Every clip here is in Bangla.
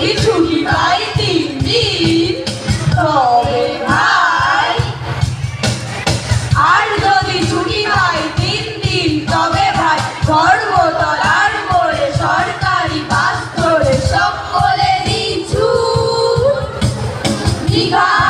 ছুটি ছুটি পাই তিন দিন? তবে ভাই, আর যদি ছুটি পাই তিন দিন, তবে ভাই ধর্মতলার মোড়ে, সরকারি বাস ধরে সকলে নিচু দীঘা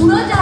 Burada